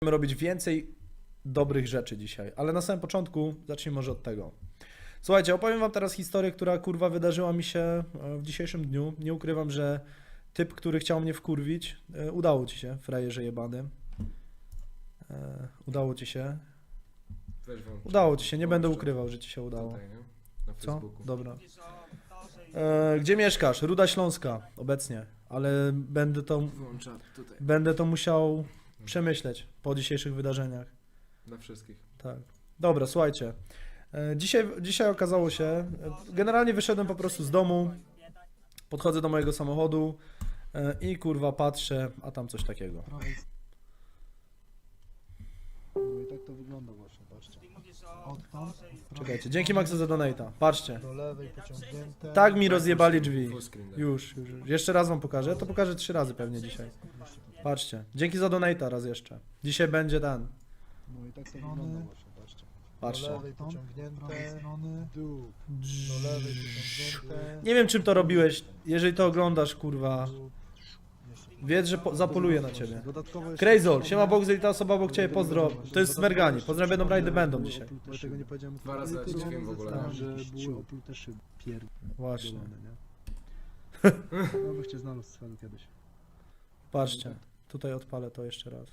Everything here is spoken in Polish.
Będziemy robić więcej dobrych rzeczy dzisiaj, ale na samym początku zacznijmy może od tego. Słuchajcie, opowiem wam teraz historię, która kurwa wydarzyła mi się e, w dzisiejszym dniu. Nie ukrywam, że typ, który chciał mnie wkurwić, e, udało ci się, frajerze jebany. E, Udało ci się. Weź wam Udało ci się, nie będę ukrywał, że ci się udało. Tutaj, nie? Na Co? Facebooku. Dobra. Gdzie mieszkasz? Ruda Śląska obecnie, ale będę to, będę to musiał przemyśleć po dzisiejszych wydarzeniach. Na wszystkich. Tak. Dobra, słuchajcie. E, Dzisiaj, dzisiaj okazało się, e, generalnie wyszedłem po prostu z domu, podchodzę do mojego samochodu e, i kurwa patrzę, a tam coś takiego. No i tak to wygląda właśnie, patrzcie. Odtąd Czekajcie, dzięki Maxu za donata. Patrzcie. do lewej pociągnięte. Tak mi rozjebali drzwi. Full screen daj. Już, już, już. Jeszcze raz wam pokażę. To pokażę trzy razy pewnie dzisiaj. Patrzcie. Dzięki za donata raz jeszcze. Dzisiaj będzie ten. No i tak to wygląda właśnie, patrzcie. Do Patrzcie. lewej pociągnięte, dół. Do lewej pociągnięte. Nie wiem czym to robiłeś. Jeżeli to oglądasz, kurwa. dół. Wiedz, że po, zapoluję na ciebie. Dodatkowo jeszcze- Krejzol, siema Boxel, ta osoba obok ciebie, pozdro. To jest Smergani, pozdro, będą rajdy będą dzisiaj. Bo ja tego nie powiedziałem. Dwa razy w ogóle. że były szyby pierdolone, Właśnie. nie? No bych cię znalazł z celu kiedyś. Patrzcie, tutaj odpalę to jeszcze raz.